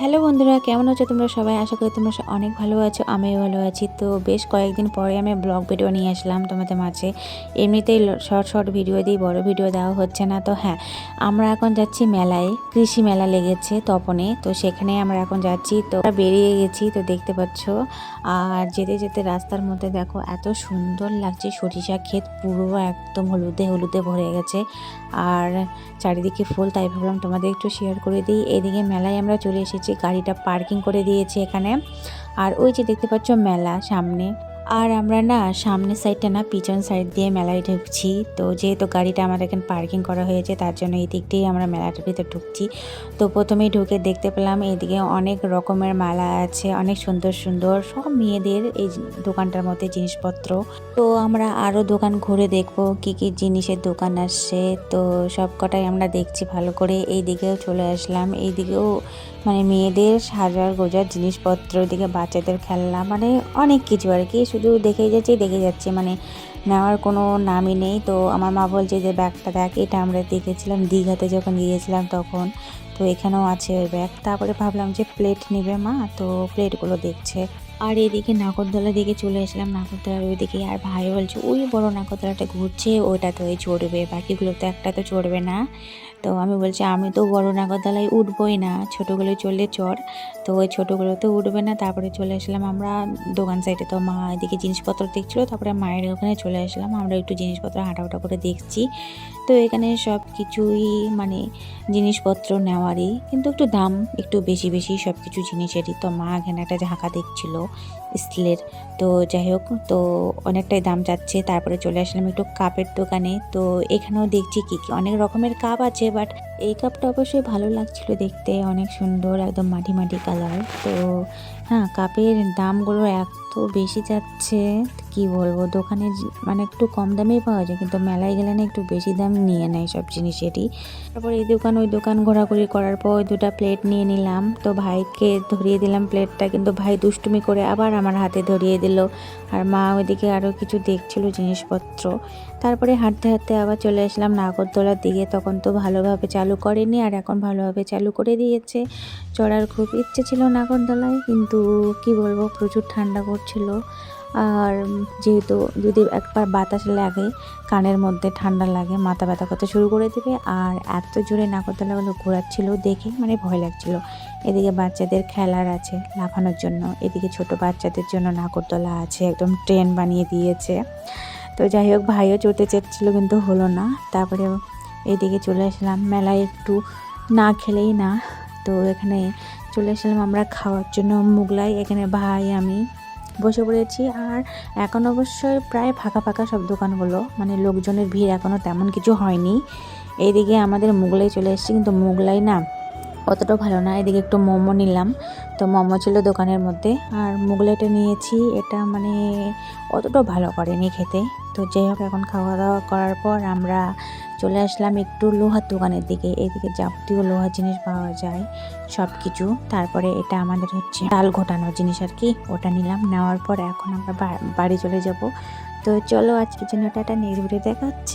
Hello বন্ধুরা, কেমন আছো তোমরা সবাই? আশা করি তোমরা অনেক ভালো আছো, আমিও ভালো আছি। তো বেশ কয়েকদিন পরে আমি ব্লগ ভিডিও নিয়ে আসলাম তোমাদের মাঝে। এমনিতেই শর্ট শর্ট ভিডিও দিই, বড় ভিডিও দেওয়া হচ্ছে না, তো হ্যাঁ। আমরা এখন যাচ্ছি মেলায়, কৃষি মেলা লেগেছে তপনে, তো সেখানে আমরা এখন যাচ্ছি। তো বেরিয়ে গেছি, তো দেখতে পাচ্ছ। আর যেতে যেতে রাস্তার মধ্যে দেখো, এত সুন্দর লাগছে, সরিষা ক্ষেত পুরো একদম হলুদে হলুদে ভরে গেছে। আর চারিদিকে ফুল, তাই ভাবলাম তোমাদের একটু শেয়ার করে দিই। এদিকে মেলায় আমরা চলে এসেছি। গাড়িটা পার্কিং করে দিয়েছে এখানে। আর ওই যে দেখতে পাচ্ছ মেলা সামনে। আর আমরা না সামনের সাইডটা না পিছন সাইড দিয়ে মেলায় ঢুকছি। তো যেহেতু গাড়িটা আমাদের এখানে পার্কিং করা হয়েছে, তার জন্য এই দিক দিয়েই আমরা মেলাটার ভিতরে ঢুকছি। তো প্রথমেই ঢুকে দেখতে পেলাম এদিকে অনেক রকমের মালা আছে, অনেক সুন্দর সুন্দর, সব মেয়েদের এই দোকানটার মধ্যে জিনিসপত্র। তো আমরা আরও দোকান ঘুরে দেখব কি কি জিনিসের দোকান আসছে। তো সব কটাই আমরা দেখছি ভালো করে। এই দিকেও চলে আসলাম এই দিকেও মানে মেয়েদের সাজার গোজার জিনিসপত্র, এদিকে বাচ্চাদের খেলনা মানে অনেক কিছু আর কি। শুধু দেখে যাচ্ছি দেখে যাচ্ছি। মানে নেওয়ার কোনো নামই নেই। তো আমার মা বলছে যে, ব্যাগটা দেখ। এটা আমরা দেখেছিলাম দীঘাতে যখন গিয়েছিলাম তখন। তো এখানেও আছে ওই ব্যাগ। তারপরে ভাবলাম যে, প্লেট নেবে মা? তো প্লেটগুলো দেখছে। আর এদিকে নাগরদোলার দিকে চলে আসলাম। নাগরদোলার ওইদিকে আর ভাই বলছে, ওই বড় নাগরদোলাটা ঘুরছে ওইটাতে ওই চড়বে, বাকিগুলো তো একটা তো চড়বে না। তো আমি বলছি, আমি তো বড় নাগরদোলায় উঠবই না, ছোটোগুলো চললে চড়। তো ওই ছোটোগুলো তো উঠবে না, তারপরে চলে আসলাম আমরা দোকান সাইডে। তো মা এদিকে জিনিসপত্র দেখছিলো, তারপরে মায়ের ওখানে চলে আসলাম, আমরা একটু জিনিসপত্র হাঁটাহাঁটা করে দেখছি। তো এখানে সব কিছুই মানে জিনিসপত্র নেওয়ারই, কিন্তু একটু দাম একটু বেশি বেশি সব কিছু জিনিসেরই। তো মা এখানে একটা ঝাঁকা দেখছিল। স্টিলের। তো যাই হোক, তো অনেকটাই দাম যাচ্ছে। তারপরে চলে আসলাম একটু কাপের দোকানে। তো এখানেও দেখছি কি কি অনেক রকমের কাপ আছে, বাট এই কাপটা অবশ্যই ভালো লাগছিল দেখতে। অনেক সুন্দর, একদম মাটি মাটি কালার। তো হ্যাঁ কাপের দামগুলো এত বেশি যাচ্ছে। কি বলব, দোকানে মানে একটু কম দামেই পাওয়া যায়, কিন্তু মেলায় গেলে না একটু বেশি দাম নিয়ে নেয় সব জিনিসেরই তারপর এই দোকান, ওই দোকান ঘোরাঘুরি করার পর দুটো প্লেট নিয়ে নিলাম। তো ভাইকে ধরিয়ে দিলাম প্লেটটা কিন্তু ভাই দুষ্টুমি করে আবার আমার হাতে ধরিয়ে দিল। আর মা ওইদিকে আরও কিছু দেখছিল জিনিসপত্র। তারপরে হাঁটতে হাঁটতে আবার চলে আসলাম নাগরদোলার দিকে। তখন তো ভালোভাবে চালু করেনি, আর এখন ভালোভাবে চালু করে দিয়েছে। চড়ার খুব ইচ্ছে ছিল নাগরদোলায়, কিন্তু কি বলব, প্রচুর ঠান্ডা করছিল আর যেহেতু যদি একবার বাতাস লাগে, কানের মধ্যে ঠান্ডা লাগে, মাথা ব্যথা করতে শুরু করে দেবে। আর এত জোরে নাগরদোলাগুলো ঘোরাচ্ছিল দেখে মানে ভয় লাগছিল। এদিকে বাচ্চাদের খেলার আছে লাফানোর জন্য। এদিকে ছোট বাচ্চাদের জন্য নাগরদোলা আছে, একদম ট্রেন বানিয়ে দিয়েছে। তো যাই হোক, ভাইও চড়তে চেয়েছিলো কিন্তু হলো না। তারপরে এদিকে চলে আসলাম। মেলায় একটু না খেলেই না। তো এখানে চলে আসলাম আমরা খাওয়ার জন্য। মুগলাই, এখানে ভাই, আমি। বসে পড়েছি আর এখন অবশ্যই প্রায় ফাঁকা ফাঁকা সব দোকানগুলো মানে লোকজনের ভিড় এখনও তেমন কিছু হয়নি। এইদিকে আমাদের মোগলাই চলে এসছে, কিন্তু মোগলাই না অতটাও ভালো না। এদিকে একটু মোমো নিলাম। তো মোমো ছিল দোকানের মধ্যে। আর মুগলাইটা নিয়েছি। এটা মানে অতটাও ভালো করেনি খেতে। তো যাই হোক, এখন খাওয়া দাওয়া করার পর আমরা চলে আসলাম একটু লোহার দোকানের দিকে। এদিকে যাবতীয় লোহার জিনিস পাওয়া যায় সব কিছু তারপরে এটা আমাদের হচ্ছে ডাল ঘোটানোর জিনিস আর কি, ওটা নিলাম। নেওয়ার পর এখন আমরা বাড়ি চলে যাব। তো চলো আজকের জন্য টাটা নেক্সট ভিডিও দেখাচ্ছে।